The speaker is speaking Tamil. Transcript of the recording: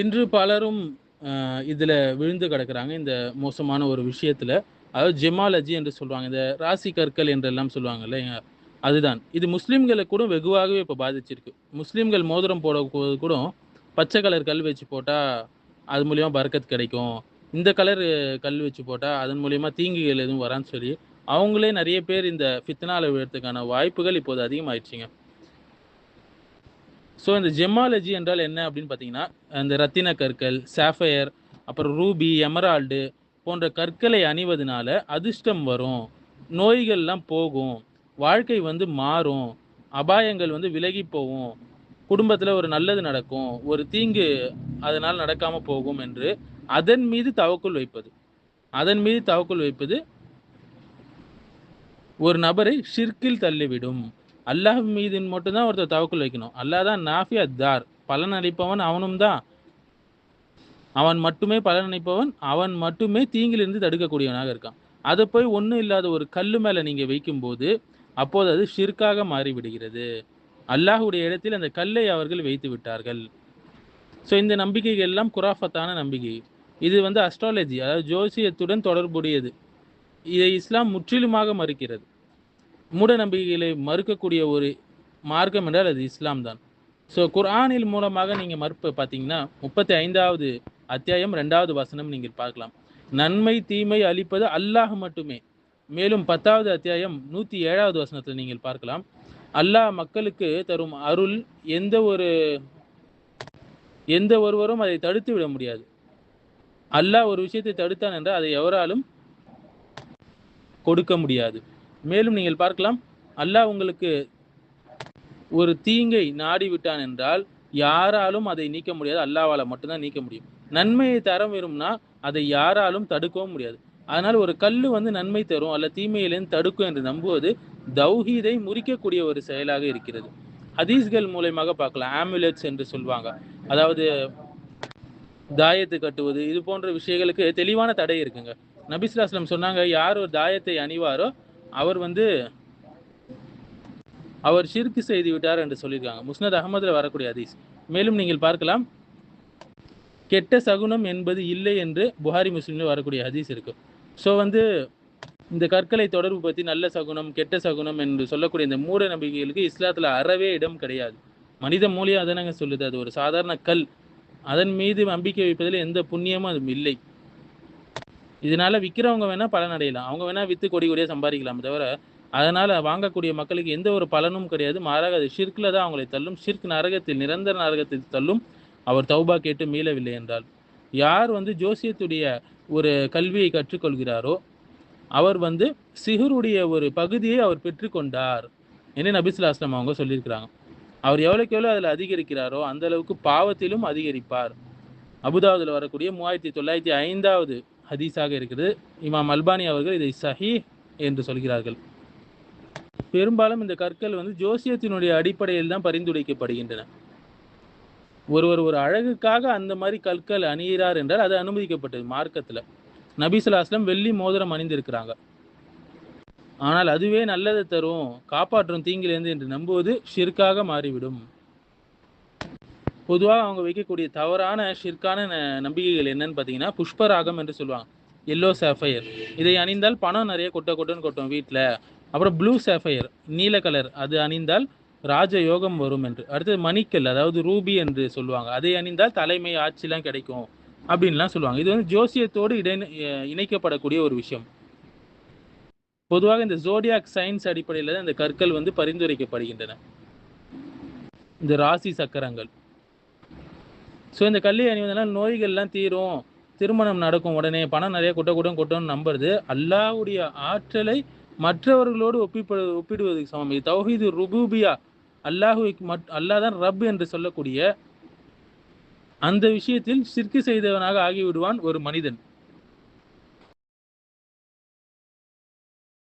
இன்று பலரும் இதில் விழுந்து கிடக்குறாங்க. இந்த மோசமான ஒரு விஷயத்தில். அதாவது ஜெமாலஜி என்று சொல்லுவாங்க. இந்த ராசி கற்கள் என்றெல்லாம் சொல்லுவாங்கல்ல அதுதான். இது முஸ்லீம்களை கூட வெகுவாகவே இப்போ பாதிச்சிருக்கு. முஸ்லீம்கள் மோதிரம் போட கூட பச்சை கலர் கல் வச்சு போட்டால் அது மூலியமாக பரக்கத் கிடைக்கும். இந்த கலர் கல் வச்சு போட்டால் அதன் மூலியமாக தீங்குகள் எதுவும் வரான்னு சொல்லி அவங்களே நிறைய பேர் இந்த ஃபித்னால விழுறதுக்கான வாய்ப்புகள் இப்போது அதிகமாகிடுச்சிங்க ஸோ இந்த ஜெமாலஜி என்றால் என்ன அப்படின்னு பார்த்தீங்கன்னா இந்த ரத்தின கற்கள் சாஃபயர் அப்புறம் ரூபி எமரால்டு போன்ற கற்களை அணிவதனால அதிர்ஷ்டம் வரும் நோய்கள்லாம் போகும் வாழ்க்கை வந்து மாறும் அபாயங்கள் வந்து விலகி போகும் குடும்பத்தில் ஒரு நல்லது நடக்கும் ஒரு தீங்கு அதனால் நடக்காமல் போகும் என்று அதன் மீது தவக்குள் வைப்பது. அதன் மீது தவக்குள் வைப்பது ஒரு நபரை ஷிர்கில் தள்ளிவிடும். அல்லாஹ் மீது மட்டும்தான் ஒருத்தர் தவக்குள் வைக்கணும். அல்லாஹ் தான் நாஃபி அத்தார். பலன் அளிப்பவன் அவனும் தான். அவன் மட்டுமே பலன் அளிப்பவன் அவன் மட்டுமே தீங்கிலிருந்து தடுக்கக்கூடியவனாக இருக்கான். அதை போய் ஒன்றும் இல்லாத ஒரு கல்லு மேலே நீங்கள் வைக்கும்போது அப்போது அது ஷிர்காக மாறிவிடுகிறது. அல்லாஹுடைய இடத்தில் அந்த கல்லை அவர்கள் வைத்து விட்டார்கள். ஸோ இந்த நம்பிக்கைகள் எல்லாம் குராஃபத்தான நம்பிக்கை. இது வந்து அஸ்ட்ராலஜி அதாவது ஜோசியத்துடன் தொடர்புடையது. இதை இஸ்லாம் முற்றிலுமாக மறுக்கிறது. மூட நம்பிக்கைகளை மறுக்கக்கூடிய ஒரு மார்க்கம் என்றால் அது இஸ்லாம் தான். ஸோ குர்ஆனில் மூலமாக நீங்கள் மறுப்பு பார்த்தீங்கன்னா முப்பத்தி ஐந்தாவது அத்தியாயம் ரெண்டாவது வசனம் நீங்கள் பார்க்கலாம். நன்மை தீமை அளிப்பது அல்லாஹ் மட்டுமே. மேலும் பத்தாவது அத்தியாயம் நூற்றி ஏழாவது வசனத்தில் நீங்கள் பார்க்கலாம். அல்லாஹ் மக்களுக்கு தரும் அருள் எந்த ஒரு எந்த ஒருவரும் அதை தடுத்து விட முடியாது. அல்லாஹ் ஒரு விஷயத்தை தடுத்தான் என்றால் அதை எவராலும் கொடுக்க முடியாது. மேலும் நீங்கள் பார்க்கலாம். அல்லாஹ் உங்களுக்கு ஒரு தீங்கை நாடி விட்டான் என்றால் யாராலும் அதை நீக்க முடியாது. அல்லாவால் மட்டும்தான் நீக்க முடியும். நன்மையை தர விரும்பினா அதை யாராலும் தடுக்கவும் முடியாது. அதனால் ஒரு கல்லு வந்து நன்மை தரும் அல்ல தீமையிலிருந்து தடுக்கும் என்று நம்புவது தௌஹீதை முறிக்கக்கூடிய ஒரு செயலாக இருக்கிறது. ஹதீஸ்கள் மூலயமாக பார்க்கலாம். ஆம்புலன்ஸ் என்று சொல்லுவாங்க அதாவது தாயத்தை கட்டுவது இது போன்ற விஷயங்களுக்கு தெளிவான தடை இருக்குங்க. நபிஸ்லாஸ்லம் சொன்னாங்க யார் ஒரு தாயத்தை அணிவாரோ அவர் வந்து அவர் ஷிர்கு செய்து விட்டார் என்று சொல்லியிருக்காங்க. முஸ்னத் அகமதுல வரக்கூடிய ஹதீஸ். மேலும் நீங்கள் பார்க்கலாம். கெட்ட சகுனம் என்பது இல்லை என்று புகாரி முஸ்லீம்ல வரக்கூடிய ஹதீஸ் இருக்கு. ஸோ வந்து இந்த கற்களை தொடர்பு பற்றி நல்ல சகுனம் கெட்ட சகுனம் என்று சொல்லக்கூடிய இந்த மூட நம்பிக்கைகளுக்கு இஸ்லாத்தில் அறவே இடம் கிடையாது. மனித மூலியம் நாங்கள் சொல்லுது. அது ஒரு சாதாரண கல். அதன் மீது நம்பிக்கை வைப்பதில் எந்த புண்ணியமும் அது இல்லை. இதனால விற்கிறவங்க வேணா பலன் அடையலாம். அவங்க வேணா வித்து கொடி கொடியா சம்பாதிக்கலாம் தவிர அதனால வாங்கக்கூடிய மக்களுக்கு எந்த ஒரு பலனும் கிடையாது. மாறாக அது ஷிர்கில் தான் அவங்களை தள்ளும். ஷிர்க் நரகத்தில் நிரந்தர நரகத்தில் தள்ளும். அவர் தௌபா கேட்டு மீளவில்லை என்றால் யார் வந்து ஜோசியத்துடைய ஒரு கல்வியை கற்றுக்கொள்கிறாரோ அவர் வந்து சிஹருடைய ஒரு பகுதியை அவர் பெற்றுக்கொண்டார் என்று நபிசுலாஸ்லம் அவங்க சொல்லியிருக்கிறாங்க. அவர் எவ்வளோக்கு எவ்வளோ அதில் அதிகரிக்கிறாரோ அந்த அளவுக்கு பாவத்திலும் அதிகரிப்பார். அபுதாபுதில் வரக்கூடிய மூவாயிரத்தி தொள்ளாயிரத்தி ஐந்தாவது ஹதீஸாக இருக்குது. இமாம் அல்பானி அவர்கள் இதை சஹி என்று சொல்கிறார்கள். பெரும்பாலும் இந்த கற்கள் வந்து ஜோசியத்தினுடைய அடிப்படையில் தான் பரிந்துரைக்கப்படுகின்றன. ஒருவர் ஒரு அழகுக்காக அந்த மாதிரி கற்கள் அணியிறார் என்றால் அது அனுமதிக்கப்பட்டது மார்க்கத்துல. நபிசுலாஸ்லம் வெள்ளி மோதிரம் அணிந்திருக்கிறாங்க. ஆனால் அதுவே நல்லதை தரும் காப்பாற்றும் தீங்கிலிருந்து என்று நம்புவது ஷிர்காக மாறிவிடும். பொதுவாக அவங்க வைக்கக்கூடிய தவறான ஷிர்கான நம்பிக்கைகள் என்னன்னு பார்த்தீங்கன்னா புஷ்பராகம் என்று சொல்லுவாங்க. எல்லோ சாஃபயர் இதை அணிந்தால் பணம் நிறைய கொட்ட கொட்டன்னு கொட்டும் வீட்டில் அப்புறம் ப்ளூ சாஃபயர் நீல கலர் அது அணிந்தால் ராஜ யோகம் வரும் என்று. அடுத்தது மணிக்கல் அதாவது ரூபி என்று சொல்லுவாங்க. அதை அணிந்தால் தலைமை ஆட்சிலாம் கிடைக்கும் அப்படின்லாம் சொல்லுவாங்க. இது வந்து ஜோசியத்தோடு இடை இணைக்கப்படக்கூடிய ஒரு விஷயம். பொதுவாக இந்த ஜோடியாக் சயின்ஸ் அடிப்படையில் தான் இந்த கற்கள் வந்து பரிந்துரைக்கப்படுகின்றன. இந்த ராசி சக்கரங்கள். ஸோ இந்த கல்லி அணிவதனால் நோய்கள்லாம் தீரும். திருமணம் நடக்கும் உடனே பணம் நிறைய கொட்ட கொட்டும் கொட்டணும்னு நம்புறது. அல்லாவுடைய ஆற்றலை மற்றவர்களோடு ஒப்பிப்ப ஒப்பிடுவதற்கு சமம். இது தௌஹீது ருபூபியா. அல்லாஹு மட் அல்லாஹ் தான் ரப் என்று சொல்லக்கூடிய அந்த விஷயத்தில் சிற்கு செய்தவனாக ஆகிவிடுவான் ஒரு மனிதன்.